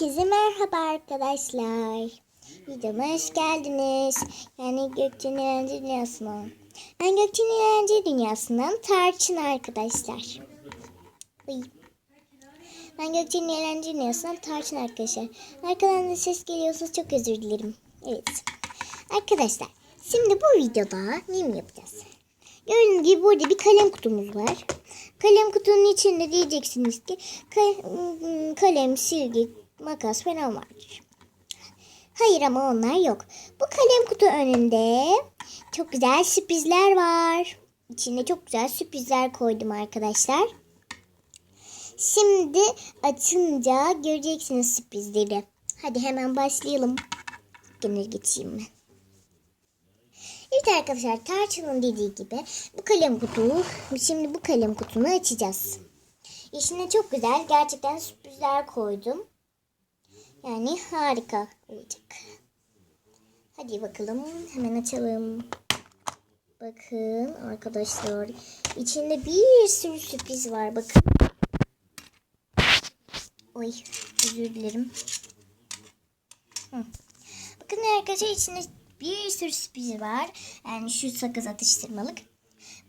Herkese merhaba arkadaşlar. Videoma hoş geldiniz. Yani Gökçe'nin eğlence dünyasına. Ben Gökçe'nin eğlence dünyasından Tarçın arkadaşlar. Uy. Ben Gökçe'nin eğlence dünyasından Tarçın arkadaşlar. Arkadan da ses geliyorsa çok özür dilerim. Evet. Arkadaşlar şimdi bu videoda ne mi yapacağız? Gördüğünüz gibi burada bir kalem kutumuz var. Kalem kutunun içinde diyeceksiniz ki ka- kalem, silgi, makas falan vardır. Hayır ama onlar yok. Bu kalem kutu önünde çok güzel sürprizler var. İçine çok güzel sürprizler koydum arkadaşlar. Şimdi açınca göreceksiniz sürprizleri. Hadi hemen başlayalım. Gene geçeyim ben. Evet arkadaşlar Tarçın'ın dediği gibi bu kalem kutu şimdi bu kalem kutunu açacağız. İçine çok güzel gerçekten sürprizler koydum. Yani harika olacak. Hadi bakalım hemen açalım. Bakın arkadaşlar içinde bir sürü sürpriz var bakın. Oy özür dilerim. Hı. Bakın arkadaşlar içinde bir sürü sürpriz var. Yani şu sakız atıştırmalık.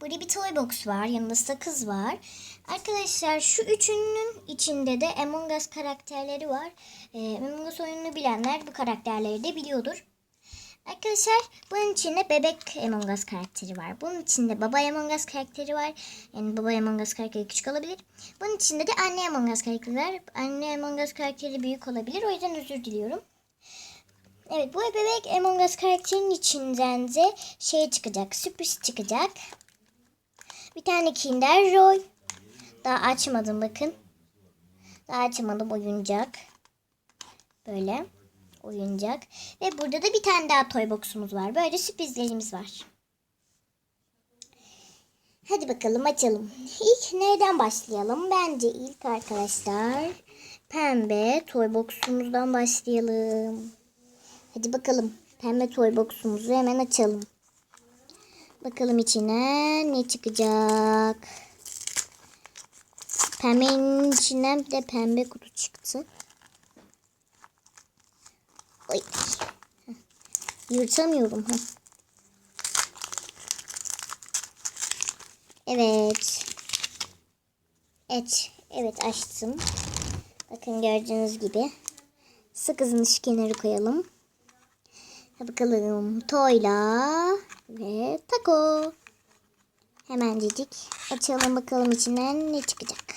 Burada bir toy box var. Yanında sakız var. Arkadaşlar şu üçünün içinde de Among Us karakterleri var. Ee, Among Us oyununu bilenler bu karakterleri de biliyordur. Arkadaşlar bunun içinde bebek Among Us karakteri var. Bunun içinde baba Among Us karakteri var. Yani baba Among Us karakteri küçük olabilir. Bunun içinde de anne Among Us karakteri var. Anne Among Us karakteri büyük olabilir. O yüzden özür diliyorum. Evet bu bebek Among Us karakterinin içinden de şey çıkacak. Sürpriz çıkacak. Bir tane Kinder Joy. Daha açmadım bakın. Daha açmadım oyuncak. Böyle oyuncak. Ve burada da bir tane daha toy box'umuz var. Böyle sürprizlerimiz var. Hadi bakalım açalım. İlk nereden başlayalım? Bence ilk arkadaşlar pembe toy box'umuzdan başlayalım. Hadi bakalım. Pembe toy box'umuzu hemen açalım. Bakalım içine ne çıkacak. Pembenin içinden bir de pembe kutu çıktı. Oy. Yırtamıyorum. Evet. Evet. Evet açtım. Bakın gördüğünüz gibi. Sakızın şu kenarı koyalım. Bakalım. Toyla ve taco. Hemencecik açalım bakalım içinden ne çıkacak.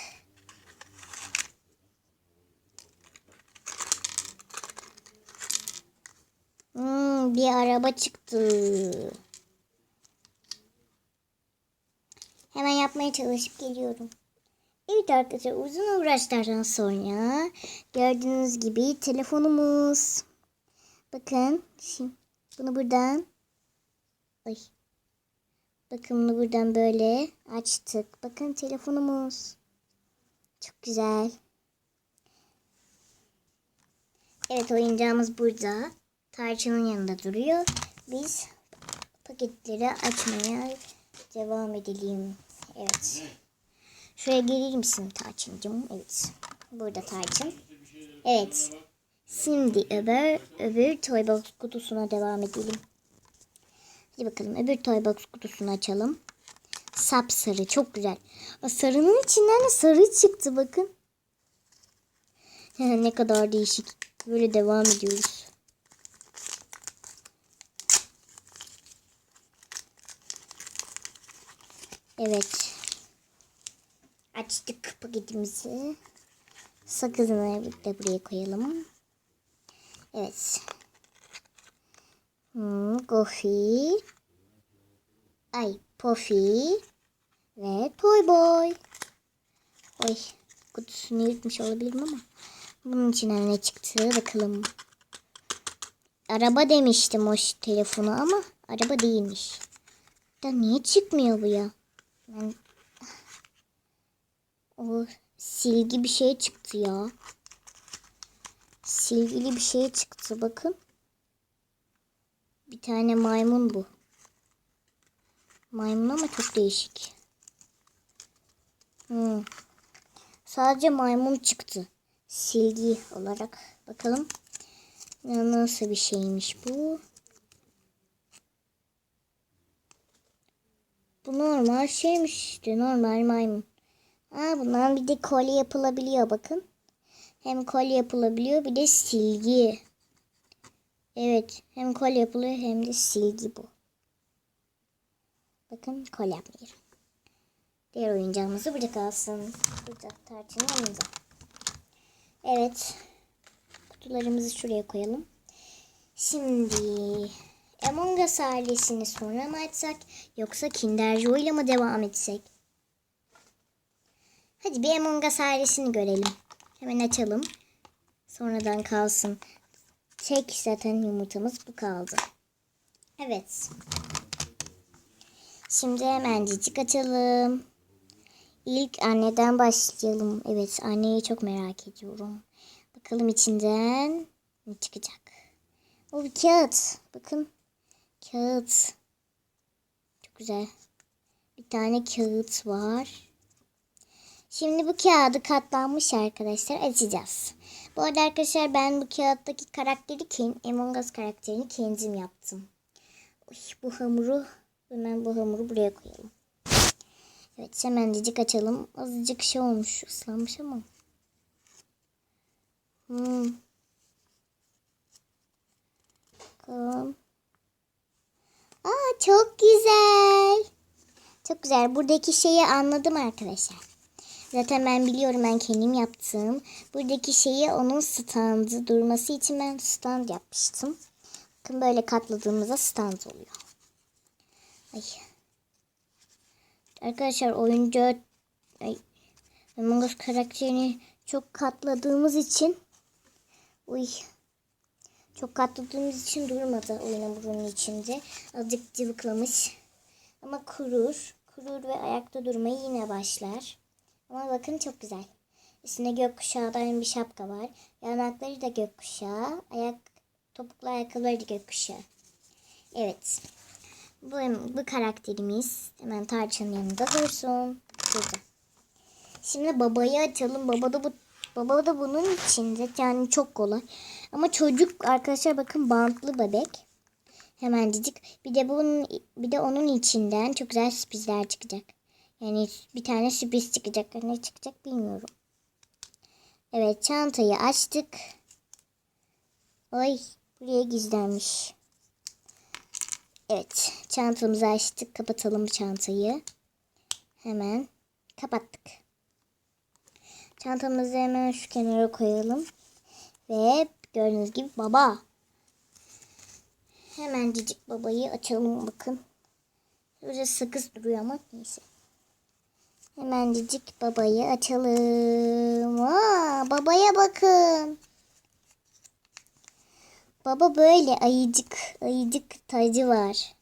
Hmm, bir araba çıktı. Hemen yapmaya çalışıp geliyorum. Evet arkadaşlar uzun uğraşlardan sonra gördüğünüz gibi telefonumuz. Bakın şimdi bunu buradan ay bakın bunu buradan böyle açtık. Bakın telefonumuz. Çok güzel. Evet oyuncağımız burada. Tarçının yanında duruyor. Biz paketleri açmaya devam edelim. Evet. Şuraya gelir misin Tarçıncığım? Evet. Burada Tarçın. Evet. Şimdi öbür, öbür toy box kutusuna devam edelim. Hadi bakalım öbür toy box kutusunu açalım. Sap sarı çok güzel. Sarının içinden de sarı çıktı bakın. ne kadar değişik. Böyle devam ediyoruz. Evet. Açtık paketimizi. Sakızını da buraya koyalım. Evet. Hmm, Goofy. Ay Puffy. Ve Toy Boy. Oy kutusunu yırtmış olabilirim ama. Bunun içinden ne çıktı bakalım. Araba demiştim o telefonu ama araba değilmiş. Da niye çıkmıyor bu ya? Ben... O silgi bir şey çıktı ya. Silgili bir şey çıktı bakın. Bir tane maymun bu. Maymun ama çok değişik. Hmm. Sadece maymun çıktı. silgi olarak bakalım. Nasıl bir şeymiş bu? Bu normal şeymiş işte normal maymun. Aa, bundan bir de kolye yapılabiliyor bakın. Hem kolye yapılabiliyor bir de silgi. Evet hem kolye yapılıyor hem de silgi bu. Bakın kolye yapmıyorum. Diğer oyuncağımızı burada kalsın. Burada tarçının yanında. Evet. Kutularımızı şuraya koyalım. Şimdi Among Us ailesini sonra mı açsak yoksa Kinder Joy ile mi devam etsek? Hadi bir Among Us ailesini görelim. Hemen açalım. Sonradan kalsın. Tek zaten yumurtamız bu kaldı. Evet. Şimdi hemencik açalım. İlk anneden başlayalım. Evet anneyi çok merak ediyorum. Bakalım içinden ne çıkacak. O bir kağıt. Bakın. Kağıt. Çok güzel. Bir tane kağıt var. Şimdi bu kağıdı katlanmış arkadaşlar açacağız. Bu arada arkadaşlar ben bu kağıttaki karakteri Ken, Among Us karakterini kendim yaptım. Uy, bu hamuru hemen bu hamuru buraya koyalım. Evet hemencik açalım. Azıcık şey olmuş ıslanmış ama. Hmm. Bakalım. Aa çok güzel. Çok güzel. Buradaki şeyi anladım arkadaşlar. Zaten ben biliyorum ben kendim yaptım. Buradaki şeyi onun standı durması için ben stand yapmıştım. Bakın böyle katladığımızda stand oluyor. Ay. Arkadaşlar oyuncu ay, Among Us karakterini çok katladığımız için uy çok katladığımız için durmadı oyun hamurunun içinde. Azıcık cıvıklamış. Ama kurur. Kurur ve ayakta durmayı yine başlar. Ama bakın çok güzel. Üstünde gökkuşağından bir şapka var. Yanakları da gökkuşağı. Ayak, topuklu ayakkabıları da gökkuşağı. Evet. Bu, bu karakterimiz hemen tarçının yanında dursun. Burada. Şimdi babayı açalım. Baba da bu baba da bunun içinde. Yani çok kolay. Ama çocuk arkadaşlar bakın bantlı bebek. Hemencik. Bir de bunun bir de onun içinden çok güzel sürprizler çıkacak. Yani bir tane sürpriz çıkacak. Ne çıkacak bilmiyorum. Evet çantayı açtık. Oy buraya gizlenmiş. Evet çantamızı açtık. Kapatalım çantayı. Hemen kapattık. Çantamızı hemen şu kenara koyalım. Ve gördüğünüz gibi baba. Hemen cicik babayı açalım bakın. Böyle sakız duruyor ama neyse. Hemen cicik babayı açalım. Aa, babaya bakın. Baba böyle ayıcık, ayıcık tacı var.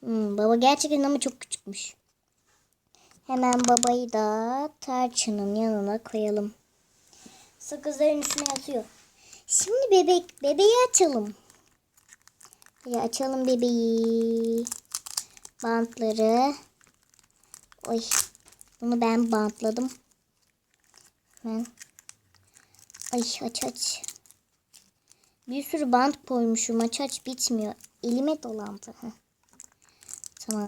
Hmm, baba gerçekten ama çok küçükmüş. Hemen babayı da tarçının yanına koyalım. Sakızların üstüne yatıyor. Şimdi bebek, bebeği açalım. Hadi açalım bebeği. Bantları. Oy. Bunu ben bantladım. Hemen. Ay aç aç. Bir sürü bant koymuşum. Aç aç bitmiyor. Elime dolandı. Heh. Tamam.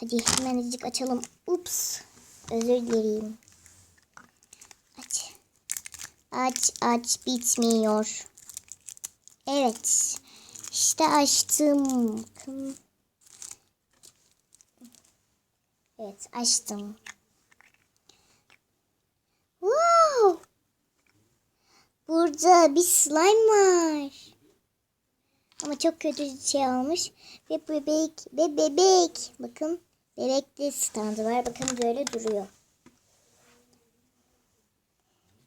Hadi hemen azıcık açalım. Ups. Özür dilerim. Aç. Aç aç bitmiyor. Evet. İşte açtım. Bakın. Evet açtım. Wow. Burada bir slime var. Ama çok kötü şey olmuş. Ve bebek ve bebek. Bakın bebekte standı var. Bakın böyle duruyor.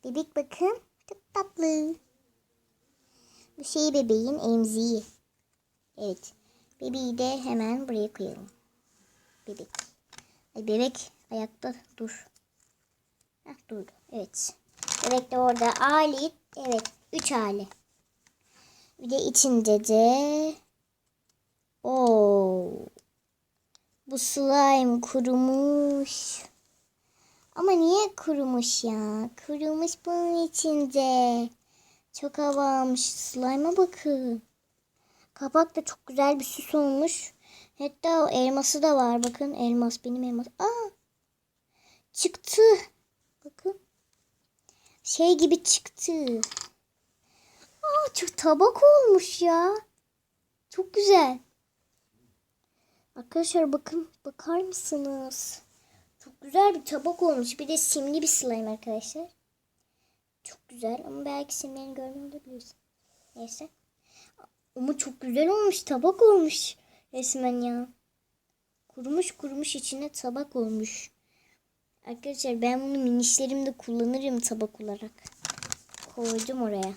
Bebek bakın. Çok tatlı. Bu şey bebeğin emziği. Evet. Bebeği de hemen buraya koyalım. Bebek. Ay bebek ayakta dur. Heh, durdu. Evet. Bebek de orada. Ali. Evet. Üç hali. Bir de içinde de Oo. Bu slime kurumuş. Ama niye kurumuş ya? Kurumuş bunun içinde. Çok hava almış. Slime'a bakın. Kapak da çok güzel bir süs olmuş. Hatta o elması da var. Bakın elmas benim elmas. Aa! Çıktı. Bakın. Şey gibi çıktı. Aa çok tabak olmuş ya. Çok güzel. Arkadaşlar bakın bakar mısınız? Çok güzel bir tabak olmuş. Bir de simli bir slime arkadaşlar. Çok güzel ama belki simlerini görmüyor olabilirsin. Neyse. Ama çok güzel olmuş. Tabak olmuş. Resmen ya. Kurumuş kurumuş içine tabak olmuş. Arkadaşlar ben bunu minişlerimde kullanırım tabak olarak. Koydum oraya.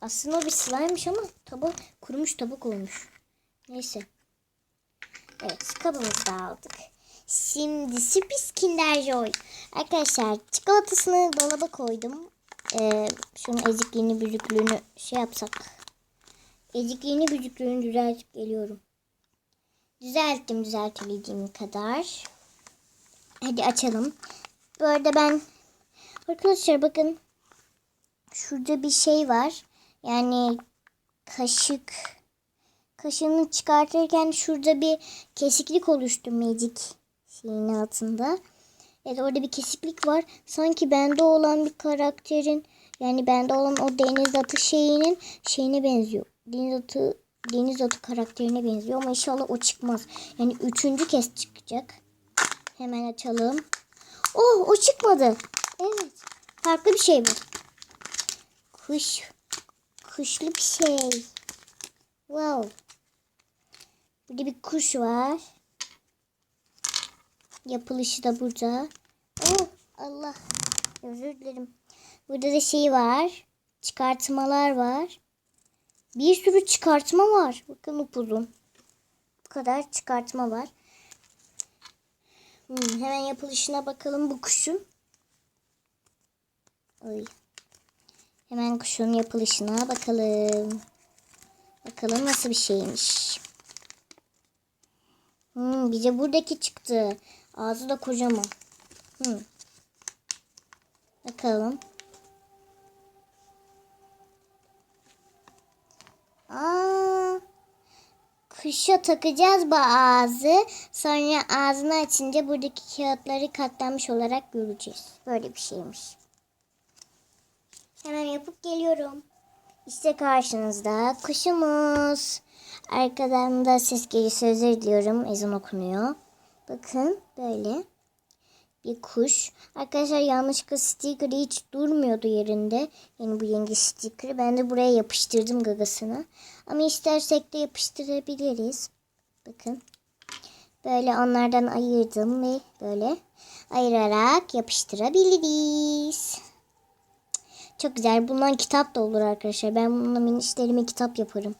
Aslında bir slime'mış ama tabak kurumuş tabak olmuş. Neyse. Evet kabımızı da aldık. Şimdi sürpriz Kinder Joy. Arkadaşlar çikolatasını dolaba koydum. Ee, şunun ezikliğini büzüklüğünü şey yapsak. Ezikliğini büzüklüğünü düzeltip geliyorum. Düzelttim düzeltebildiğim kadar. Hadi açalım. Bu arada ben arkadaşlar bakın şurada bir şey var. Yani kaşık kaşığını çıkartırken şurada bir kesiklik oluştu Magic şeyin altında. Evet orada bir kesiklik var. Sanki bende olan bir karakterin yani bende olan o deniz atı şeyinin şeyine benziyor. Deniz atı deniz atı karakterine benziyor ama inşallah o çıkmaz. Yani üçüncü kez çıkacak. Hemen açalım. Oh o çıkmadı. Evet. Farklı bir şey bu. Kuş. Kuşlu bir şey. Wow. Burada bir kuş var. Yapılışı da burada. Oh Allah. Özür dilerim. Burada da şey var. Çıkartmalar var. Bir sürü çıkartma var. Bakın upuzun. Bu kadar çıkartma var. Hmm, hemen yapılışına bakalım bu kuşun. Oy. Hemen kuşun yapılışına bakalım. Bakalım nasıl bir şeymiş. Hmm, bize buradaki çıktı. Ağzı da kocaman. Hmm. Bakalım. Aa, kuşa takacağız bu ağzı. Sonra ağzını açınca buradaki kağıtları katlanmış olarak göreceğiz. Böyle bir şeymiş. Hemen yapıp geliyorum. İşte karşınızda kuşumuz. Arkadan da ses geliyor. Özür diliyorum. Ezan okunuyor. Bakın böyle bir kuş. Arkadaşlar yanlışlıkla sticker'ı hiç durmuyordu yerinde. Yani bu yenge sticker'ı. Ben de buraya yapıştırdım gagasını. Ama istersek de yapıştırabiliriz. Bakın. Böyle onlardan ayırdım ve böyle ayırarak yapıştırabiliriz. Çok güzel. Bundan kitap da olur arkadaşlar. Ben bununla minişlerime kitap yaparım.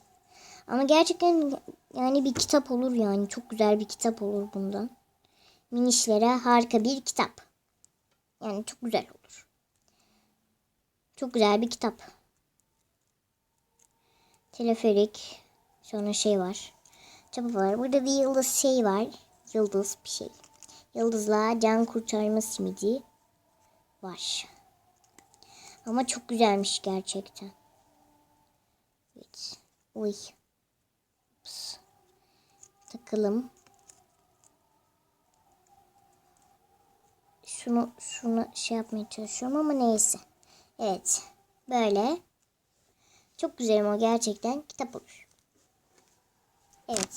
Ama gerçekten yani bir kitap olur yani. Çok güzel bir kitap olur bundan. Minişlere harika bir kitap. Yani çok güzel olur. Çok güzel bir kitap. Teleferik. Sonra şey var. Çapa var. Burada bir yıldız şey var. Yıldız bir şey. Yıldızla can kurtarma simidi var. Ama çok güzelmiş gerçekten. Evet. Uy. Ups. Takalım. Şunu şunu şey yapmaya çalışıyorum ama neyse. Evet. Böyle. Çok güzel ama gerçekten kitap olur. Evet.